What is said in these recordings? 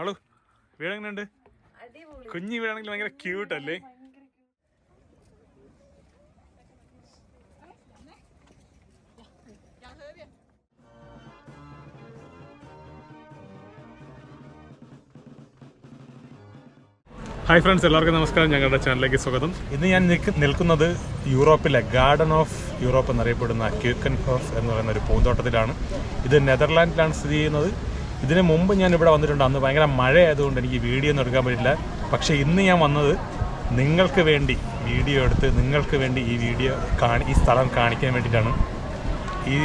ആളു വീടെങ്ങനെയുണ്ട്? കുഞ്ഞു വീടാണെങ്കിൽ ഭയങ്കര ക്യൂട്ട്. അല്ലേ ഹായ് ഫ്രണ്ട്സ് എല്ലാവർക്കും നമസ്കാരം. ഞങ്ങളുടെ ചാനലിലേക്ക് സ്വാഗതം. ഇന്ന് ഞാൻ നിൽക്ക് നിൽക്കുന്നത് യൂറോപ്പിലെ ഗാർഡൻ ഓഫ് യൂറോപ്പ് എന്നറിയപ്പെടുന്ന ക്യൂക്കൻ ഹോഫ് എന്ന് പറയുന്ന ഒരു പൂന്തോട്ടത്തിലാണ്. ഇത് നെതർലാൻഡിലാണ് സ്ഥിതി ചെയ്യുന്നത്. ഇതിന് മുമ്പ് ഞാൻ ഇവിടെ വന്നിട്ടുണ്ട്. അന്ന് ഭയങ്കര മഴയായതുകൊണ്ട് എനിക്ക് വീഡിയോ ഒന്നും എടുക്കാൻ പറ്റില്ല. പക്ഷേ ഇന്ന് ഞാൻ വന്നത് നിങ്ങൾക്ക് വേണ്ടി വീഡിയോ എടുത്ത് നിങ്ങൾക്ക് വേണ്ടി ഈ വീഡിയോ കാണി ഈ സ്ഥലം കാണിക്കാൻ വേണ്ടിയിട്ടാണ്. ഈ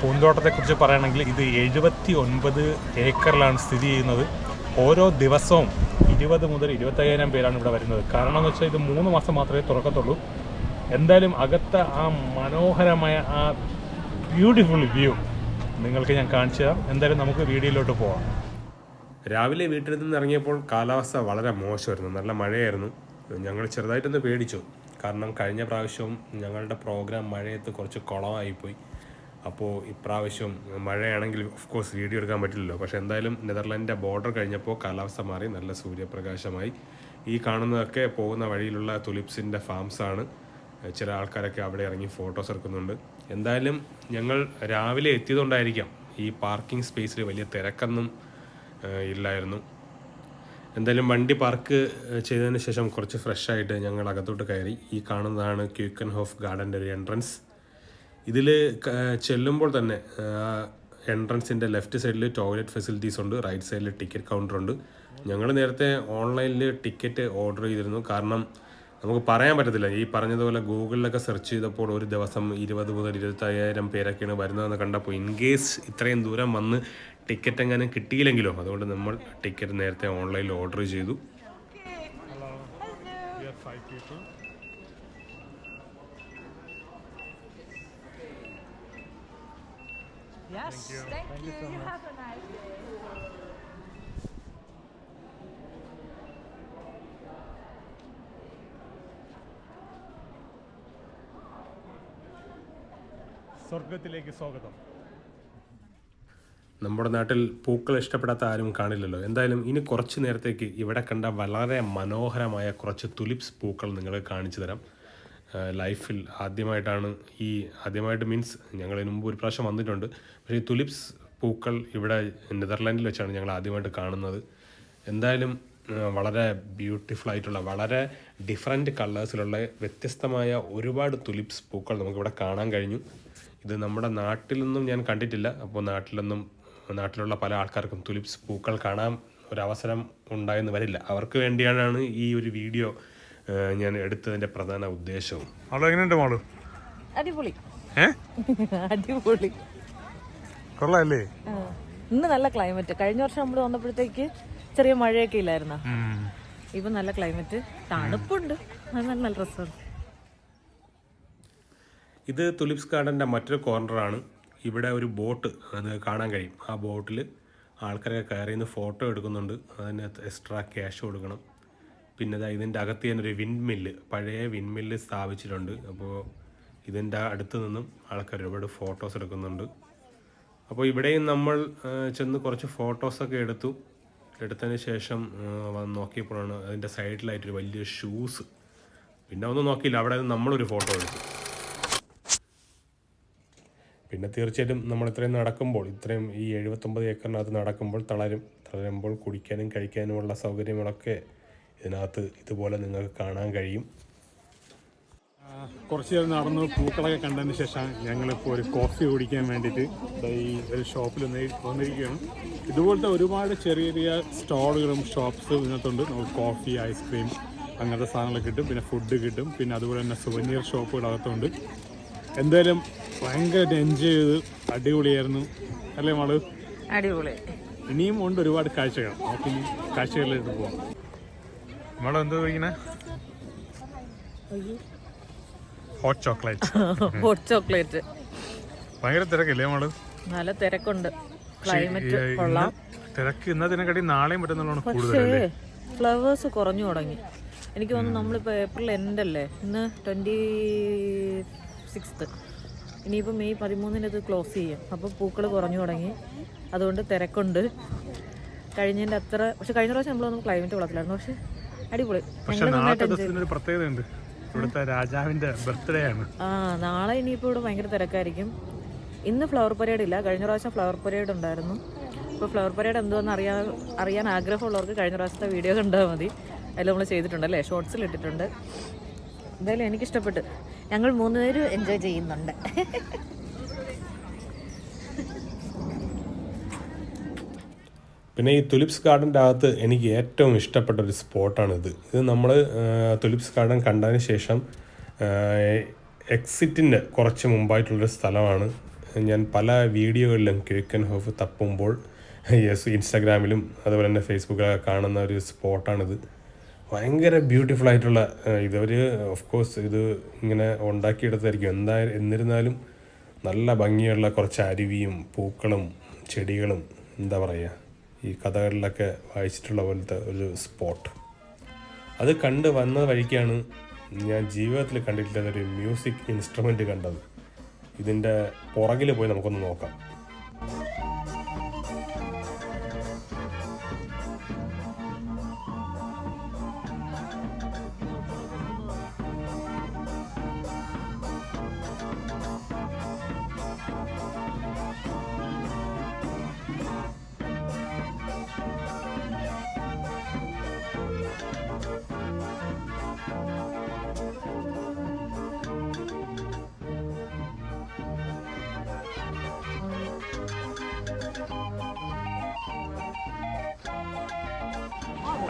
പൂന്തോട്ടത്തെക്കുറിച്ച് പറയുകയാണെങ്കിൽ ഇത് എഴുപത്തി ഒൻപത് ഏക്കറിലാണ് സ്ഥിതി ചെയ്യുന്നത്. ഓരോ ദിവസവും ഇരുപത് മുതൽ ഇരുപത്തയ്യായിരം പേരാണ് ഇവിടെ വരുന്നത്. കാരണം എന്ന് വെച്ചാൽ ഇത് മൂന്ന് മാസം മാത്രമേ തുറക്കത്തുള്ളൂ. എന്തായാലും അകത്ത ആ മനോഹരമായ ആ ബ്യൂട്ടിഫുൾ വ്യൂ നിങ്ങൾക്ക് ഞാൻ കാണിച്ചു തരാം. എന്തായാലും നമുക്ക് വീഡിയോയിലോട്ട് പോവാം. രാവിലെ വീട്ടിൽ നിന്ന് ഇറങ്ങിയപ്പോൾ കാലാവസ്ഥ വളരെ മോശമായിരുന്നു. നല്ല മഴയായിരുന്നു. ഞങ്ങൾ ചെറുതായിട്ടൊന്ന് പേടിച്ചു. കാരണം കഴിഞ്ഞ പ്രാവശ്യവും ഞങ്ങളുടെ പ്രോഗ്രാം മഴയത്ത് കുറച്ച് കുളമായിപ്പോയി. അപ്പോൾ ഇപ്രാവശ്യം മഴയാണെങ്കിൽ ഓഫ് കോഴ്സ് വീഡിയോ എടുക്കാൻ പറ്റില്ലല്ലോ. പക്ഷേ എന്തായാലും നെതർലാൻഡിന്റെ ബോർഡർ കഴിഞ്ഞപ്പോൾ കാലാവസ്ഥ മാറി. നല്ല സൂര്യപ്രകാശമായി. ഈ കാണുന്നതൊക്കെ പോകുന്ന വഴിയിലുള്ള തുലിപ്സിന്റെ ഫാംസാണ് ചില ആൾക്കാരൊക്കെ അവിടെ ഇറങ്ങി ഫോട്ടോസ് എടുക്കുന്നുണ്ട്. എന്തായാലും ഞങ്ങൾ രാവിലെ എത്തിയതുകൊണ്ടായിരിക്കാം ഈ പാർക്കിംഗ് സ്പേസിൽ വലിയ തിരക്കൊന്നും ഇല്ലായിരുന്നു. എന്തായാലും വണ്ടി പാർക്ക് ചെയ്തതിന് ശേഷം കുറച്ച് ഫ്രഷായിട്ട് ഞങ്ങൾ അകത്തോട്ട് കയറി. ഈ കാണുന്നതാണ് ക്യൂക്കൻ ഹോഫ് ഗാർഡന്റെ ഒരു എൻട്രൻസ് ഇതിൽ ചെല്ലുമ്പോൾ തന്നെ എൻട്രൻസിന്റെ ലെഫ്റ്റ് സൈഡിൽ ടോയ്ലറ്റ് ഫെസിലിറ്റീസ് ഉണ്ട് റൈറ്റ് സൈഡിൽ ടിക്കറ്റ് കൗണ്ടർ ഉണ്ട്. ഞങ്ങൾ നേരത്തെ ഓൺലൈനിൽ ടിക്കറ്റ് ഓർഡർ ചെയ്തിരുന്നു. കാരണം നമുക്ക് പറയാൻ പറ്റത്തില്ല ഈ പറഞ്ഞതുപോലെ ഗൂഗിളിലൊക്കെ സെർച്ച് ചെയ്തപ്പോൾ ഒരു ദിവസം ഇരുപത് മുതൽ ഇരുപത്തയ്യായിരം പേരൊക്കെയാണ് വരുന്നതെന്ന് കണ്ടപ്പോൾ ഇൻ കേസ് ഇത്രയും ദൂരം വന്ന് ടിക്കറ്റ് എങ്ങനെ കിട്ടിയില്ലെങ്കിലോ അതുകൊണ്ട് നമ്മൾ ടിക്കറ്റ് നേരത്തെ ഓൺലൈനിൽ ഓർഡർ ചെയ്തു Yes, thank, you. Have a nice day. സ്വർഗത്തിലേക്ക് സ്വാഗതം. നമ്മുടെ നാട്ടിൽ പൂക്കൾ ഇഷ്ടപ്പെടാത്ത ആരും കാണില്ലല്ലോ. എന്തായാലും ഇനി കുറച്ച് നേരത്തേക്ക് ഇവിടെ കണ്ട വളരെ മനോഹരമായ കുറച്ച് തുലിപ്സ് പൂക്കൾ നിങ്ങൾക്ക് കാണിച്ചു തരാം. ലൈഫിൽ ആദ്യമായിട്ടാണ് ഈ ആദ്യമായിട്ട് മീൻസ് ഞങ്ങൾ ഇതിനു മുമ്പ് ഒരു പ്രാവശ്യം വന്നിട്ടുണ്ട്. പക്ഷേ ഈ തുലിപ്സ് പൂക്കൾ ഇവിടെ നെതർലാൻഡിൽ വെച്ചാണ് ഞങ്ങൾ ആദ്യമായിട്ട് കാണുന്നത്. എന്തായാലും വളരെ ബ്യൂട്ടിഫുൾ ആയിട്ടുള്ള വളരെ ഡിഫറെന്റ് കളേഴ്സിലുള്ള വ്യത്യസ്തമായ ഒരുപാട് തുലിപ്സ് പൂക്കൾ നമുക്കിവിടെ കാണാൻ കഴിഞ്ഞു. ഇത് നമ്മുടെ നാട്ടിലൊന്നും ഞാൻ കണ്ടിട്ടില്ല. അപ്പോൾ നാട്ടിലൊന്നും നാട്ടിലുള്ള പല ആൾക്കാർക്കും തുലിപ്സ് പൂക്കൾ കാണാൻ ഒരവസരം ഉണ്ടായെന്ന് വരില്ല. അവർക്ക് വേണ്ടിയാണ് ഈ ഒരു വീഡിയോ ഞാൻ എടുത്തതിന്റെ പ്രധാന ഉദ്ദേശവും. എങ്ങനെയുണ്ട് മാളു? അടിപൊളി. അടിപൊളി. കൊള്ളാല്ലേ? ഇന്ന് നല്ല ക്ലൈമറ്റ്. കഴിഞ്ഞ വർഷം നമ്മൾ വന്നപ്പോഴത്തേക്ക് ചെറിയ മഴയൊക്കെ ഇല്ലായിരുന്ന? ഇപ്പൊ നല്ല ക്ലൈമറ്റ്. തണുപ്പുണ്ട്. നല്ല നല്ല രസമാണ്. ഇത് തുലിപ്സ് ഗാർഡന്റെ മറ്റൊരു കോർണറാണ്. ഇവിടെ ഒരു ബോട്ട് അത് കാണാൻ കഴിയും. ആ ബോട്ടിൽ ആൾക്കാരെ കയറി നിന്ന് ഫോട്ടോ എടുക്കുന്നുണ്ട്. അതിന് എക്സ്ട്രാ ക്യാഷ് കൊടുക്കണം. പിന്നെ ദാ ഇതിന്റെ അകത്ത് തന്നെ ഒരു വിൻഡ് മില്ല് പഴയ വിൻഡ് മില്ല് സ്ഥാപിച്ചിട്ടുണ്ട്. അപ്പോൾ ഇതിന്റെ അടുത്ത് നിന്നും ആൾക്കാർ ഒരുപാട് ഫോട്ടോസ് എടുക്കുന്നുണ്ട്. അപ്പോൾ ഇവിടെയും നമ്മൾ ചെന്ന് കുറച്ച് ഫോട്ടോസൊക്കെ എടുത്തു. എടുത്തതിന് ശേഷം വന്ന് നോക്കിയപ്പോഴാണ് അതിന്റെ സൈഡിലായിട്ടൊരു വലിയ ഷൂസ്. പിന്നെ ഒന്നും നോക്കിയില്ല. അവിടെ നമ്മളൊരു ഫോട്ടോ എടുത്തു. പിന്നെ തീർച്ചയായിട്ടും നമ്മൾ ഇത്രയും നടക്കുമ്പോൾ ഇത്രയും ഈ എഴുപത്തൊമ്പത് ഏക്കറിനകത്ത് നടക്കുമ്പോൾ തളരും തളരുമ്പോൾ കുടിക്കാനും കഴിക്കാനുമുള്ള സൗകര്യങ്ങളൊക്കെ ഇതിനകത്ത് ഇതുപോലെ നിങ്ങൾക്ക് കാണാൻ കഴിയും. കുറച്ച് നേരം നടന്നു പൂക്കളൊക്കെ കണ്ടതിന് ശേഷം ഞങ്ങളിപ്പോൾ ഒരു കോഫി കുടിക്കാൻ വേണ്ടിയിട്ട് ഈ ഒരു ഷോപ്പിൽ വന്നിരിക്കുകയാണ്. ഇതുപോലത്തെ ഒരുപാട് ചെറിയ ചെറിയ സ്റ്റോളുകളും ഷോപ്സും ഇതിനകത്തുണ്ട്. നമുക്ക് കോഫി ഐസ്ക്രീം അങ്ങനത്തെ സാധനങ്ങൾ കിട്ടും. പിന്നെ ഫുഡ് കിട്ടും. പിന്നെ അതുപോലെ തന്നെ സുവനീർ ഷോപ്പുകൾ അകത്തുണ്ട് എന്തായാലും ഭയങ്കരമായിട്ട് എൻജോയ് ചെയ്ത് അടിപൊളിയായിരുന്നു. അല്ലേ മാൾ? അടിപൊളി. ഇനിയും ഉണ്ട് ഒരുപാട് കാഴ്ചകൾ. നമുക്ക് ഇനി കാഴ്ചകളിലേക്ക് പോവാം. മാൾ എന്താ കഴിക്കണേ? ഹോട്ട് ചോക്ലേറ്റ് ഹോട്ട് ചോക്ലേറ്റ് ഭയങ്കര തിരക്കല്ലേ മാൾ? നല്ല തിരക്കുണ്ട്. ക്ലൈമറ്റ് കൊള്ളാം. തിരക്ക് ഇന്നതിനെക്കാട്ടി നാളെയും പറ്റുന്നതാണ് കൂടുതൽ പക്ഷേ ഫ്ലവേഴ്സ് കുറഞ്ഞു തുടങ്ങി. എനിക്ക് തോന്നുന്നു നമ്മളിപ്പോൾ ഏപ്രിൽ എൻഡ് അല്ലേ? ഇന്ന് ട്വന്റി സിക്സ്ത്ത് ഇനിയിപ്പോൾ മെയ് പതിമൂന്നിന് ഇത് ക്ലോസ് ചെയ്യും. അപ്പോൾ പൂക്കൾ കുറഞ്ഞു തുടങ്ങി. അതുകൊണ്ട് തിരക്കുണ്ട്. കഴിഞ്ഞതിന്റെ അത്ര പക്ഷെ കഴിഞ്ഞ പ്രാവശ്യം നമ്മളൊന്നും ക്ലൈമറ്റ് കൊള്ളത്തില്ലായിരുന്നു. പക്ഷെ അടിപൊളി. പ്രത്യേകതയുണ്ട്. ഇവിടുത്തെ രാജാവിന്റെ ബർത്ത്ഡേ ആണ്. ആ നാളെ ഇനിയിപ്പോൾ ഇവിടെ ഭയങ്കര തിരക്കായിരിക്കും. ഇന്ന് ഫ്ലവർ പരേഡ് ഇല്ല. കഴിഞ്ഞ പ്രാവശ്യം ഫ്ലവർ പരേഡ് ഉണ്ടായിരുന്നു. ഇപ്പോൾ ഫ്ലവർ പരേഡ് എന്തോന്ന് അറിയാൻ അറിയാൻ ആഗ്രഹമുള്ളവർക്ക് കഴിഞ്ഞ പ്രാവശ്യത്തെ വീഡിയോ കണ്ടാൽ മതി. അതിൽ നമ്മൾ ചെയ്തിട്ടുണ്ട് അല്ലേ? ഷോർട്സിൽ ഇട്ടിട്ടുണ്ട്. എന്തായാലും എനിക്കിഷ്ടപ്പെട്ട്. ഞങ്ങൾ മൂന്നുപേരും എൻജോയ് ചെയ്യുന്നുണ്ട്. പിന്നെ ഈ തുലിപ്സ് ഗാർഡന്റെ അകത്ത് എനിക്ക് ഏറ്റവും ഇഷ്ടപ്പെട്ട ഒരു സ്പോട്ടാണ് ഇത് ഇത് നമ്മൾ തുലിപ്സ് ഗാർഡൻ കണ്ടതിന് ശേഷം എക്സിറ്റിന്റെ കുറച്ച് മുമ്പായിട്ടുള്ളൊരു സ്ഥലമാണ്. ഞാൻ പല വീഡിയോകളിലും ക്യൂക്കൻ ഹോഫ് തപ്പുമ്പോൾ യെസ് ഇൻസ്റ്റാഗ്രാമിലും അതുപോലെ തന്നെ ഫേസ്ബുക്കിലൊക്കെ കാണുന്ന ഒരു സ്പോട്ടാണിത്. ഭയങ്കര ബ്യൂട്ടിഫുൾ ആയിട്ടുള്ള ഇതവർ ഓഫ് കോഴ്സ് ഇത് ഇങ്ങനെ ഉണ്ടാക്കിയെടുത്തായിരിക്കും എന്തായാലും എന്നിരുന്നാലും നല്ല ഭംഗിയുള്ള കുറച്ച് അരുവിയും പൂക്കളും ചെടികളും എന്താ പറയുക ഈ കഥകളിലൊക്കെ വായിച്ചിട്ടുള്ള പോലത്തെ ഒരു സ്പോട്ട് അത് കണ്ട് വന്ന വഴിക്കാണ് ഞാൻ ജീവിതത്തിൽ കണ്ടിട്ടില്ലാത്ത ഒരു മ്യൂസിക് ഇൻസ്ട്രുമെന്റ് കണ്ടത്. ഇതിന്റെ പുറകിൽ പോയി നമുക്കൊന്ന് നോക്കാം.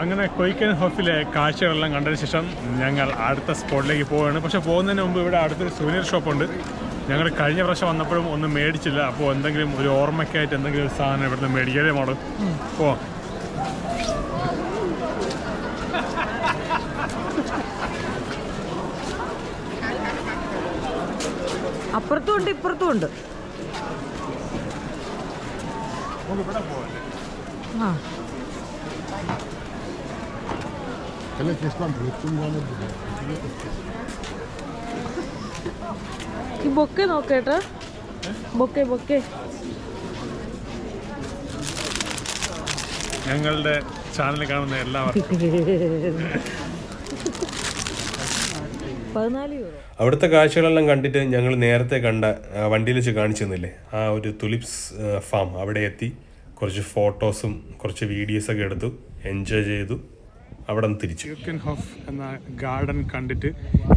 അങ്ങനെ കൊയ്ക്കൻ ഹോഫിലെ കാഴ്ചകളെല്ലാം കണ്ടതിന് ശേഷം ഞങ്ങൾ അടുത്ത സ്പോട്ടിലേക്ക് പോവുകയാണ്. പക്ഷെ പോകുന്നതിന് മുമ്പ് ഇവിടെ അടുത്തൊരു സുവനീർ ഷോപ്പുണ്ട് ഞങ്ങൾ കഴിഞ്ഞ പ്രാവശ്യം വന്നപ്പോഴും ഒന്നും മേടിച്ചില്ല. അപ്പോൾ എന്തെങ്കിലും ഒരു ഓർമ്മയ്ക്കായിട്ട് എന്തെങ്കിലും ഒരു സാധനം ഇവിടുന്ന് മേടിക്കാതെ മോൾ. ഓ അപ്പുറത്തും ഉണ്ട് ഇപ്പുറത്തും ഉണ്ട്. ആ. Quelle che sta brutto ഈ ബൊക്കെ നോക്കേട്ടാ ബൊക്കെ ബൊക്കെ. ഞങ്ങളുടെ ചാനൽ കാണുന്ന എല്ലാവർക്കും. പതിനാല് യൂറോ. അവിടുത്തെ കാഴ്ചകളെല്ലാം കണ്ടിട്ട് ഞങ്ങൾ നേരത്തെ കണ്ട വണ്ടിയിൽ വെച്ച് കാണിച്ചു തന്നില്ലേ ആ ഒരു തുലിപ്സ് ഫാം അവിടെ എത്തി. കുറച്ച് ഫോട്ടോസും കുറച്ച് വീഡിയോസൊക്കെ എടുത്തു. എൻജോയ് ചെയ്തു. അവിടെ നിന്ന് തിരിച്ചു. ഹോഫ് എന്ന ഗാർഡൻ കണ്ടിട്ട്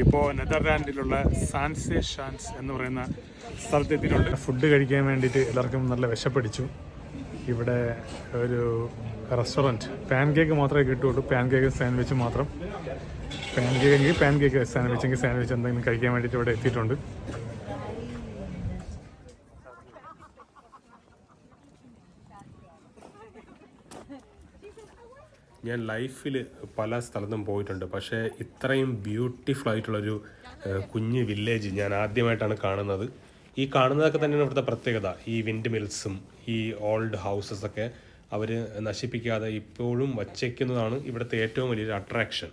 ഇപ്പോൾ നെതർലാൻഡിലുള്ള സാൻസെ ഷാൻസ് എന്ന് പറയുന്ന സ്ഥലത്തെത്തിയിട്ടുണ്ട്. ഫുഡ് കഴിക്കാൻ വേണ്ടിയിട്ട് എല്ലാവർക്കും നല്ല വിശപ്പടിച്ചു. ഇവിടെ ഒരു റെസ്റ്റോറന്റ്. പാൻ കേക്ക് മാത്രമേ കിട്ടുള്ളൂ പാൻ കേക്ക് സാൻഡ്വിച്ച് മാത്രം. പാൻ കേക്ക് എങ്കിൽ പാൻ കേക്ക് സാൻഡ്വിച്ച് എങ്കിൽ സാൻഡ്വിച്ച് എന്തെങ്കിലും കഴിക്കാൻ വേണ്ടിയിട്ട് ഇവിടെ എത്തിയിട്ടുണ്ട്. ഞാൻ ലൈഫിൽ പല സ്ഥലത്തും പോയിട്ടുണ്ട്. പക്ഷേ ഇത്രയും ബ്യൂട്ടിഫുൾ ആയിട്ടുള്ളൊരു കുഞ്ഞ് വില്ലേജ് ഞാൻ ആദ്യമായിട്ടാണ് കാണുന്നത്. ഈ കാണുന്നതൊക്കെ തന്നെയാണ് ഇവിടുത്തെ പ്രത്യേകത. ഈ വിൻഡ് മിൽസും ഈ ഓൾഡ് ഹൗസസ് ഒക്കെ അവർ നശിപ്പിക്കാതെ ഇപ്പോഴും വച്ചേക്കുന്നതാണ് ഇവിടുത്തെ ഏറ്റവും വലിയൊരു അട്രാക്ഷൻ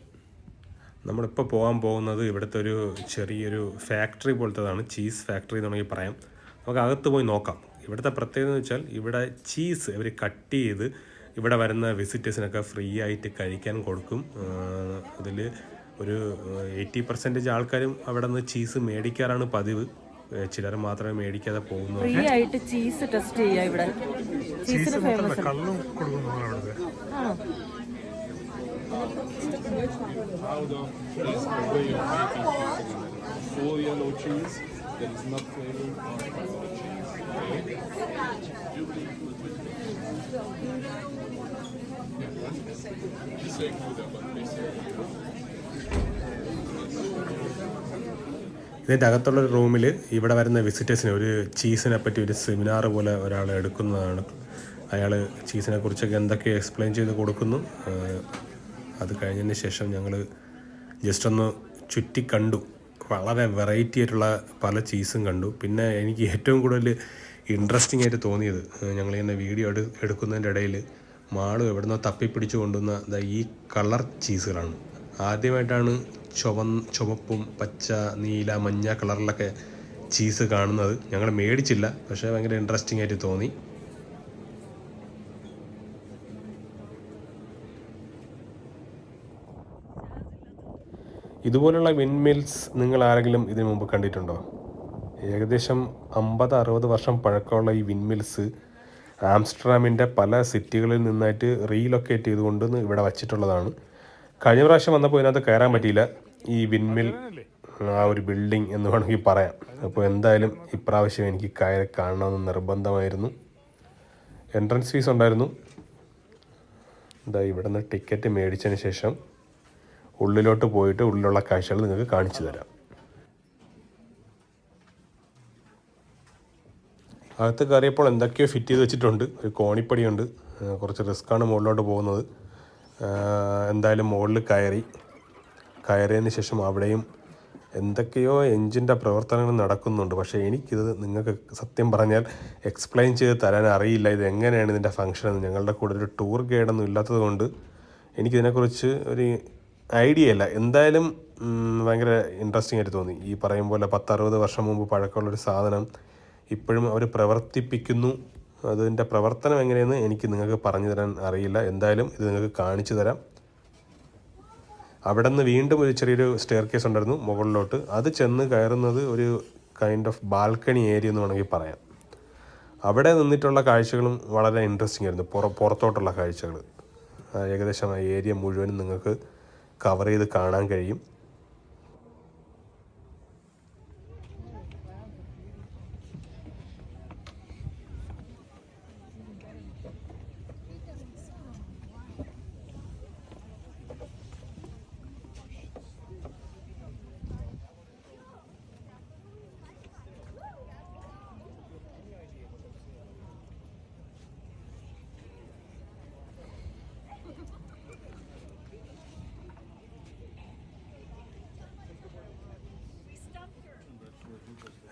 നമ്മളിപ്പോൾ പോകാൻ പോകുന്നത് ഇവിടുത്തെ ഒരു ചെറിയൊരു ഫാക്ടറി പോലത്തേതാണ് ചീസ് ഫാക്ടറി എന്ന് വേണമെങ്കിൽ പറയാം. നമുക്ക് അകത്ത് പോയി നോക്കാം. ഇവിടുത്തെ പ്രത്യേകത എന്ന് വെച്ചാൽ ഇവിടെ ചീസ് ഇവർ കട്ട് ചെയ്ത് ഇവിടെ വരുന്ന വിസിറ്റേഴ്സിനൊക്കെ ഫ്രീ ആയിട്ട് കഴിക്കാൻ കൊടുക്കും. അതിൽ ഒരു എയ്റ്റി പെർസെന്റേജ് ആൾക്കാരും അവിടെ നിന്ന് ചീസ് മേടിക്കാറാണ് പതിവ്. ചിലർ മാത്രമേ മേടിക്കാതെ പോകുന്നു ഫ്രീ ആയിട്ട് ചീസ് ടെസ്റ്റ് ചെയ്യാം ഇവിടെ. ചീസിന് ഫേമസ് കള്ളും കൊടുക്കുന്നു ആണോ? Full yellow cheese. That is not flavored or. ഇതിന്റെ അകത്തുള്ള ഒരു റൂമിൽ ഇവിടെ വരുന്ന വിസിറ്റേഴ്സിന് ഒരു ചീസിനെ പറ്റി ഒരു സെമിനാർ പോലെ ഒരാൾ എടുക്കുന്നതാണ്. അയാൾ ചീസിനെ കുറിച്ചൊക്കെ എന്തൊക്കെ എക്സ്പ്ലെയിൻ ചെയ്ത് കൊടുക്കുന്നു അത് കഴിഞ്ഞതിന് ശേഷം ഞങ്ങൾ ജസ്റ്റ് ഒന്ന് ചുറ്റി കണ്ടു വളരെ വെറൈറ്റി ആയിട്ടുള്ള പല ചീസും കണ്ടു. പിന്നെ എനിക്ക് ഏറ്റവും കൂടുതൽ ഇൻട്രസ്റ്റിംഗ് ആയിട്ട് തോന്നിയത്. ഞങ്ങൾ ഇങ്ങനെ വീഡിയോ എടു എടുക്കുന്നതിന്റെ ഇടയിൽ മാൾ എവിടുന്നോ തപ്പിപ്പിടിച്ച് കൊണ്ടുവന്ന ഈ കളർ ചീസുകളാണ് ആദ്യമായിട്ടാണ് ചുവ ചുവപ്പും പച്ച നീല മഞ്ഞ കളറിലൊക്കെ ചീസ് കാണുന്നത്. ഞങ്ങൾ മേടിച്ചില്ല പക്ഷേ ഭയങ്കര ഇൻട്രസ്റ്റിംഗ് ആയിട്ട് തോന്നി. ഇതുപോലുള്ള വിൻമിൽസ് നിങ്ങൾ ആരെങ്കിലും ഇതിനു മുമ്പ് കണ്ടിട്ടുണ്ടോ? ഏകദേശം അമ്പത് അറുപത് വർഷം പഴക്കമുള്ള ഈ വിൻമിൽസ് ആംസ്റ്റർഡാമിന്റെ പല സിറ്റികളിൽ നിന്നായിട്ട് റീലൊക്കേറ്റ് ചെയ്തുകൊണ്ട് ഇവിടെ വച്ചിട്ടുള്ളതാണ്. കഴിഞ്ഞ പ്രാവശ്യം വന്നപ്പോൾ ഇതിനകത്ത് കയറാൻ പറ്റിയില്ല. ഈ വിൻമിൽ ആ ഒരു ബിൽഡിംഗ് എന്ന് വേണമെങ്കിൽ പറയാം. അപ്പോൾ എന്തായാലും ഇപ്രാവശ്യം എനിക്ക് കയറി കാണണമെന്ന് നിർബന്ധമായിരുന്നു. എൻട്രൻസ് ഫീസ് ഉണ്ടായിരുന്നു. എന്താ ഇവിടെ നിന്ന് ടിക്കറ്റ് മേടിച്ചതിന് ശേഷം ഉള്ളിലോട്ട് പോയിട്ട് ഉള്ളിലുള്ള കാഴ്ചകൾ നിങ്ങൾക്ക് കാണിച്ചു തരാം. അകത്ത് കയറിയപ്പോൾ എന്തൊക്കെയോ ഫിറ്റ് ചെയ്ത് വെച്ചിട്ടുണ്ട്. ഒരു കോണിപ്പടിയുണ്ട്. കുറച്ച് റിസ്ക്കാണ് മുകളിലോട്ട് പോകുന്നത്. എന്തായാലും മുകളിൽ കയറി. കയറിയതിന് ശേഷം അവിടെയും എന്തൊക്കെയോ എൻജിന്റെ പ്രവർത്തനങ്ങൾ നടക്കുന്നുണ്ട്. പക്ഷേ എനിക്കിത് നിങ്ങൾക്ക് സത്യം പറഞ്ഞാൽ എക്സ്പ്ലെയിൻ ചെയ്ത് തരാൻ അറിയില്ല. ഇത് എങ്ങനെയാണ് ഇതിന്റെ ഫംഗ്ഷൻ എന്ന്. ഞങ്ങളുടെ കൂടെ ഒരു ടൂർ ഗൈഡൊന്നും ഇല്ലാത്തത് കൊണ്ട് എനിക്കിതിനെക്കുറിച്ച് ഒരു ഐഡിയ ഇല്ല. എന്തായാലും ഭയങ്കര ഇൻട്രസ്റ്റിംഗ് ആയിട്ട് തോന്നി. ഈ പറയും പോലെ പത്തറുപത് വർഷം മുമ്പ് പഴക്കമുള്ളൊരു സാധനം ഇപ്പോഴും അവർ പ്രവർത്തിപ്പിക്കുന്നു. അതിന്റെ പ്രവർത്തനം എങ്ങനെയെന്ന് എനിക്ക് നിങ്ങൾക്ക് പറഞ്ഞു തരാൻ അറിയില്ല. എന്തായാലും ഇത് നിങ്ങൾക്ക് കാണിച്ചു തരാം. അവിടെ നിന്ന് വീണ്ടും ഒരു ചെറിയൊരു സ്റ്റെയർ കേസ് ഉണ്ടായിരുന്നു മുകളിലോട്ട്. അത് ചെന്ന് കയറുന്നത് ഒരു കൈൻഡ് ഓഫ് ബാൽക്കണി ഏരിയ എന്ന് വേണമെങ്കിൽ പറയാം. അവിടെ നിന്നിട്ടുള്ള കാഴ്ചകളും വളരെ ഇൻട്രസ്റ്റിംഗ് ആയിരുന്നു. പുറ പുറത്തോട്ടുള്ള കാഴ്ചകൾ ഏകദേശം ആ ഏരിയ മുഴുവനും നിങ്ങൾക്ക് കവർ ചെയ്ത് കാണാൻ കഴിയും.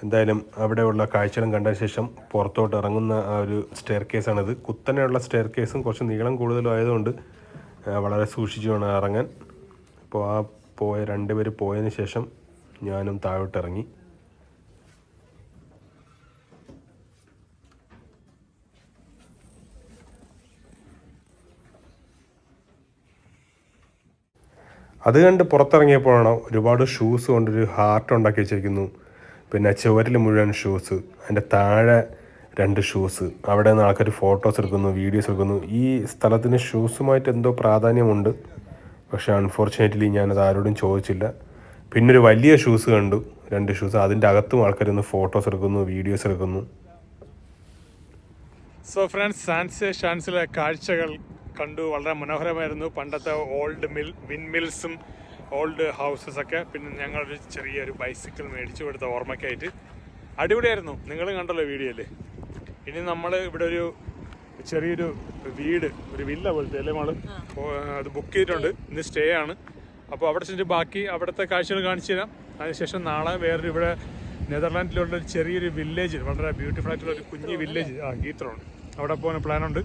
എന്തായാലും അവിടെയുള്ള കാഴ്ചകളും കണ്ട ശേഷം പുറത്തോട്ട് ഇറങ്ങുന്ന ആ ഒരു സ്റ്റെയർ കേസാണിത് കുത്തനെയുള്ള സ്റ്റെയർ കേസും കുറച്ച് നീളം കൂടുതലും ആയതുകൊണ്ട് വളരെ സൂക്ഷിച്ചു വേണം ഇറങ്ങാൻ. അപ്പോൾ ആ പോയ രണ്ടുപേർ പോയതിന് ശേഷം ഞാനും താഴോട്ട് ഇറങ്ങി അത് കണ്ട് പുറത്തിറങ്ങിയപ്പോഴാണ് ഒരുപാട് ഷൂസ് കൊണ്ടൊരു ഹാർട്ട് ഉണ്ടാക്കി വെച്ചിരിക്കുന്നു. പിന്നെ ചുവരിൽ മുഴുവൻ ഷൂസ് അതിന്റെ താഴെ രണ്ട് ഷൂസ് അവിടെ നിന്ന് ആൾക്കാർ ഫോട്ടോസ് എടുക്കുന്നു വീഡിയോസ് എടുക്കുന്നു. ഈ സ്ഥലത്തിന് ഷൂസുമായിട്ട് എന്തോ പ്രാധാന്യമുണ്ട്. പക്ഷേ അൺഫോർച്ചുനേറ്റ്ലി ഞാനത് ആരോടും ചോദിച്ചില്ല. പിന്നെ ഒരു വലിയ ഷൂസ് കണ്ടു. രണ്ട് ഷൂസ് അതിന്റെ അകത്തും ആൾക്കാർ നിന്ന് ഫോട്ടോസ് എടുക്കുന്നു വീഡിയോസ് എടുക്കുന്നു. സോ ഫ്രണ്ട്സ് സാൻസ് ഷാൻസിലെ കാഴ്ചകൾ കണ്ടു. വളരെ മനോഹരമായിരുന്നു. പണ്ടത്തെ ഓൾഡ് മിൽ വിൻ മിൽസും ഓൾഡ് ഹൗസസ് ഒക്കെ. പിന്നെ ഞങ്ങളൊരു ചെറിയൊരു ബൈസിക്കിൾ മേടിച്ചു കൊടുത്ത ഓർമ്മയ്ക്കായിട്ട് അടിപൊളിയായിരുന്നു. നിങ്ങൾ കണ്ടല്ലോ വീഡിയോയിൽ ഇനി നമ്മൾ ഇവിടെ ഒരു ചെറിയൊരു വീട് ഒരു വില്ല പോലത്തെ അല്ലേ മാൾ? അത് ബുക്ക് ചെയ്തിട്ടുണ്ട്. ഇന്ന് സ്റ്റേ ആണ്. അപ്പോൾ അവിടെ ചെന്നിട്ട് ബാക്കി അവിടുത്തെ കാഴ്ചകൾ കാണിച്ചു തരാം. അതിനുശേഷം നാളെ വേറൊരു ഇവിടെ നെതർലാൻഡിലുള്ള ഒരു ചെറിയൊരു വില്ലേജ് വളരെ ബ്യൂട്ടിഫുൾ ആയിട്ടുള്ള ഒരു കുഞ്ഞു വില്ലേജ് ആ ഗീത്രോൺ അവിടെ പോകാൻ പ്ലാനുണ്ട്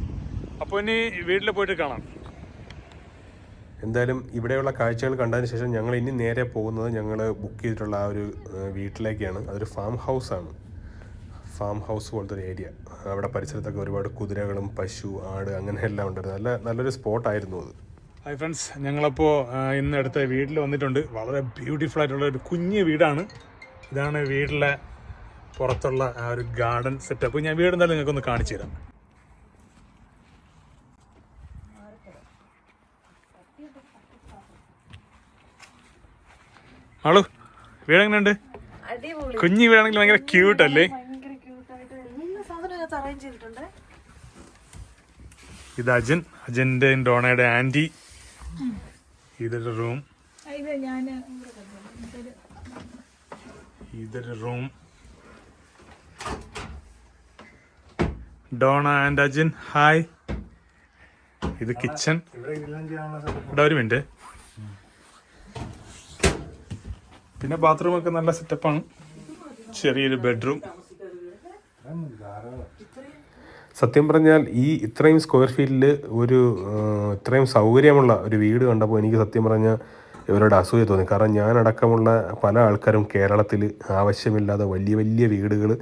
അപ്പോൾ ഇനി വീട്ടിൽ പോയിട്ട് കാണാം. എന്തായാലും ഇവിടെയുള്ള കാഴ്ചകൾ കണ്ടതിന് ശേഷം ഞങ്ങൾ ഇനി നേരെ പോകുന്നത് ഞങ്ങൾ ബുക്ക് ചെയ്തിട്ടുള്ള ആ ഒരു വീട്ടിലേക്കാണ്. അതൊരു ഫാം ഹൗസാണ് ഫാം ഹൗസ് പോലത്തെ ഒരു ഏരിയ അവിടെ പരിസരത്തൊക്കെ ഒരുപാട് കുതിരകളും പശു ആട് അങ്ങനെ എല്ലാം ഉണ്ടായിരുന്നു. നല്ല നല്ലൊരു സ്പോട്ടായിരുന്നു അത്. ഹായ് ഫ്രണ്ട്സ് ഞങ്ങളപ്പോൾ ഇന്ന് അടുത്ത വീട്ടിൽ വന്നിട്ടുണ്ട്. വളരെ ബ്യൂട്ടിഫുൾ ആയിട്ടുള്ള ഒരു കുഞ്ഞ് വീടാണ്. ഇതാണ് വീട്ടിലെ പുറത്തുള്ള ആ ഒരു ഗാർഡൻ സെറ്റപ്പ് ഞാൻ വീട് എന്തായാലും നിങ്ങൾക്കൊന്ന് കാണിച്ചു തരാം ആളു വീട് എങ്ങനെയുണ്ട് അടിപൊളി. കുഞ്ഞു വീടാണെങ്കിൽ ഭയങ്കര ക്യൂട്ട് അല്ലേ? ഇത് അജൻ അജന്റെ ഡോണയുടെ ആന്റി. ഇതൊരു റൂം. ഇതൊരു room. Dona and Ajin hi. ഇത് കിച്ചൺ. ഇവിടെ ഒരു മിനിറ്റ്. പിന്നെ ബാത്റൂം ഒക്കെ നല്ല സെറ്റപ്പാണ് ചെറിയൊരു ബെഡ്റൂം സത്യം പറഞ്ഞാൽ ഈ ഇത്രയും സ്ക്വയർ ഫീറ്റിൽ ഒരു ഇത്രയും സൗകര്യമുള്ള ഒരു വീട് കണ്ടപ്പോൾ എനിക്ക് സത്യം പറഞ്ഞാൽ ഇവരോട് അസൂയ തോന്നി. കാരണം ഞാനടക്കമുള്ള പല ആൾക്കാരും കേരളത്തിൽ ആവശ്യമില്ലാതെ വലിയ വലിയ വീടുകൾ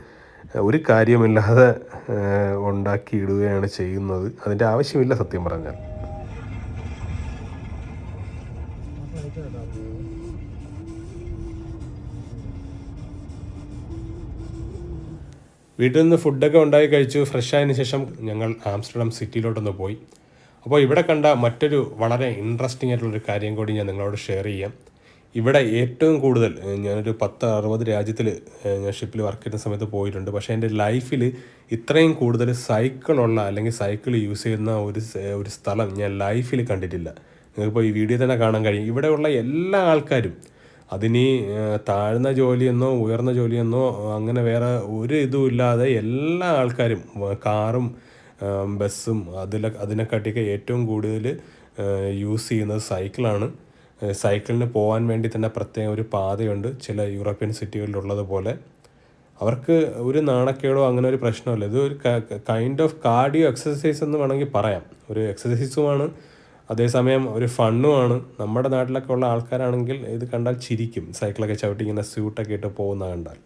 ഒരു കാര്യമില്ലാതെ ഉണ്ടാക്കിയിടുകയാണ് ചെയ്യുന്നത്. അതിന്റെ ആവശ്യമില്ല സത്യം പറഞ്ഞാൽ. വീട്ടിൽ നിന്ന് ഫുഡൊക്കെ ഉണ്ടായി കഴിച്ചു. ഫ്രഷ് ആയതിനു ശേഷം ഞങ്ങൾ ആംസ്റ്റർഡാം സിറ്റിയിലോട്ടൊന്ന് പോയി. അപ്പോൾ ഇവിടെ കണ്ട മറ്റൊരു വളരെ ഇൻട്രസ്റ്റിംഗ് ആയിട്ടുള്ളൊരു കാര്യം കൂടി ഞാൻ നിങ്ങളോട് ഷെയർ ചെയ്യാം. ഇവിടെ ഏറ്റവും കൂടുതൽ ഞാനൊരു പത്ത് അറുപത് രാജ്യത്തിൽ ഞാൻ ഷിപ്പിൽ വർക്ക് ചെയ്യുന്ന സമയത്ത് പോയിട്ടുണ്ട്. പക്ഷേ എന്റെ ലൈഫിൽ ഇത്രയും കൂടുതൽ സൈക്കിളുള്ള അല്ലെങ്കിൽ സൈക്കിൾ യൂസ് ചെയ്യുന്ന ഒരു ഒരു സ്ഥലം ഞാൻ ലൈഫിൽ കണ്ടിട്ടില്ല. നിങ്ങൾക്കിപ്പോൾ ഈ വീഡിയോ തന്നെ കാണാൻ കഴിയും. ഇവിടെയുള്ള എല്ലാ ആൾക്കാരും അതിനി താഴ്ന്ന ജോലിയെന്നോ ഉയർന്ന ജോലിയെന്നോ അങ്ങനെ വേറെ ഒരു ഇതും ഇല്ലാതെ എല്ലാ ആൾക്കാരും കാറും ബസ്സും അതിലെ അതിനെക്കാട്ടിയൊക്കെ ഏറ്റവും കൂടുതൽ യൂസ് ചെയ്യുന്നത് സൈക്കിളാണ്. സൈക്കിളിന് പോകാൻ വേണ്ടി തന്നെ പ്രത്യേക ഒരു പാതയുണ്ട് ചില യൂറോപ്യൻ സിറ്റികളിലുള്ളത് പോലെ. അവർക്ക് ഒരു നാണക്കേടോ അങ്ങനെ ഒരു പ്രശ്നമല്ല. ഇത് ഒരു കൈൻഡ് ഓഫ് കാർഡിയോ എക്സസൈസ് എന്ന് വേണമെങ്കിൽ പറയാം. ഒരു എക്സസൈസുമാണ് അതേസമയം ഒരു ഫണ്ണുമാണ് നമ്മുടെ നാട്ടിലൊക്കെ ഉള്ള ആൾക്കാരാണെങ്കിൽ ഇത് കണ്ടാൽ ചിരിക്കും. സൈക്കിളൊക്കെ ചവിട്ടി ഇങ്ങനെ സ്യൂട്ടൊക്കെ ഇട്ട് പോകുന്ന കണ്ടാൽ.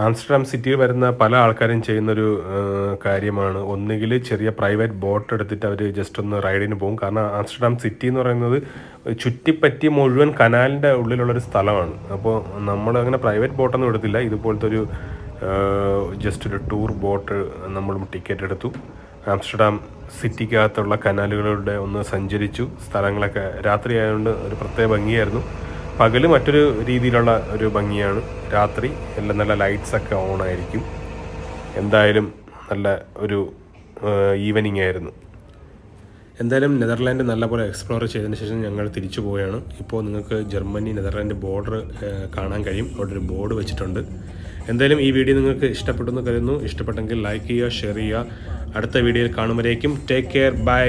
ആംസ്റ്റർഡാം സിറ്റിയിൽ വരുന്ന പല ആൾക്കാരും ചെയ്യുന്നൊരു കാര്യമാണ്. ഒന്നുകിൽ ചെറിയ പ്രൈവറ്റ് ബോട്ട് എടുത്തിട്ട് അവർ ജസ്റ്റ് ഒന്ന് റൈഡിന് പോകും. കാരണം ആംസ്റ്റർഡാം സിറ്റി എന്ന് പറയുന്നത് ചുറ്റിപ്പറ്റി മുഴുവൻ കനാലിന്റെ ഉള്ളിലുള്ളൊരു സ്ഥലമാണ്. അപ്പോൾ നമ്മൾ അങ്ങനെ പ്രൈവറ്റ് ബോട്ടൊന്നും എടുത്തില്ല. ഇതുപോലത്തെ ഒരു ജസ്റ്റ് ഒരു ടൂർ ബോട്ട് നമ്മൾ ടിക്കറ്റ് എടുത്തു. ആംസ്റ്റർഡാം സിറ്റിക്കകത്തുള്ള കനാലുകളുടെ ഒന്ന് സഞ്ചരിച്ചു. സ്ഥലങ്ങളൊക്കെ രാത്രി ആയതുകൊണ്ട് ഒരു പ്രത്യേക ഭംഗിയായിരുന്നു. പകൽ മറ്റൊരു രീതിയിലുള്ള ഒരു ഭംഗിയാണ്. രാത്രി എല്ലാം നല്ല ലൈറ്റ്സ് ഒക്കെ ഓൺ ആയിരിക്കും. എന്തായാലും നല്ല ഒരു ഈവനിങ് ആയിരുന്നു. എന്തായാലും നെതർലാൻഡ് നല്ലപോലെ എക്സ്പ്ലോർ ചെയ്തതിന് ശേഷം ഞങ്ങൾ തിരിച്ചു പോവുകയാണ്. ഇപ്പോൾ നിങ്ങൾക്ക് ജർമ്മനി നെതർലാൻഡ് ബോർഡർ കാണാൻ കഴിയും. അവിടെ ഒരു ബോർഡ് വെച്ചിട്ടുണ്ട്. എന്തായാലും ഈ വീഡിയോ നിങ്ങൾക്ക് ഇഷ്ടപ്പെട്ടെന്ന് കരുതുന്നു. ഇഷ്ടപ്പെട്ടെങ്കിൽ ലൈക്ക് ചെയ്യുക ഷെയർ ചെയ്യുക. അടുത്ത വീഡിയോയിൽ കാണുമ്പോഴേക്കും ടേക്ക് കെയർ ബൈ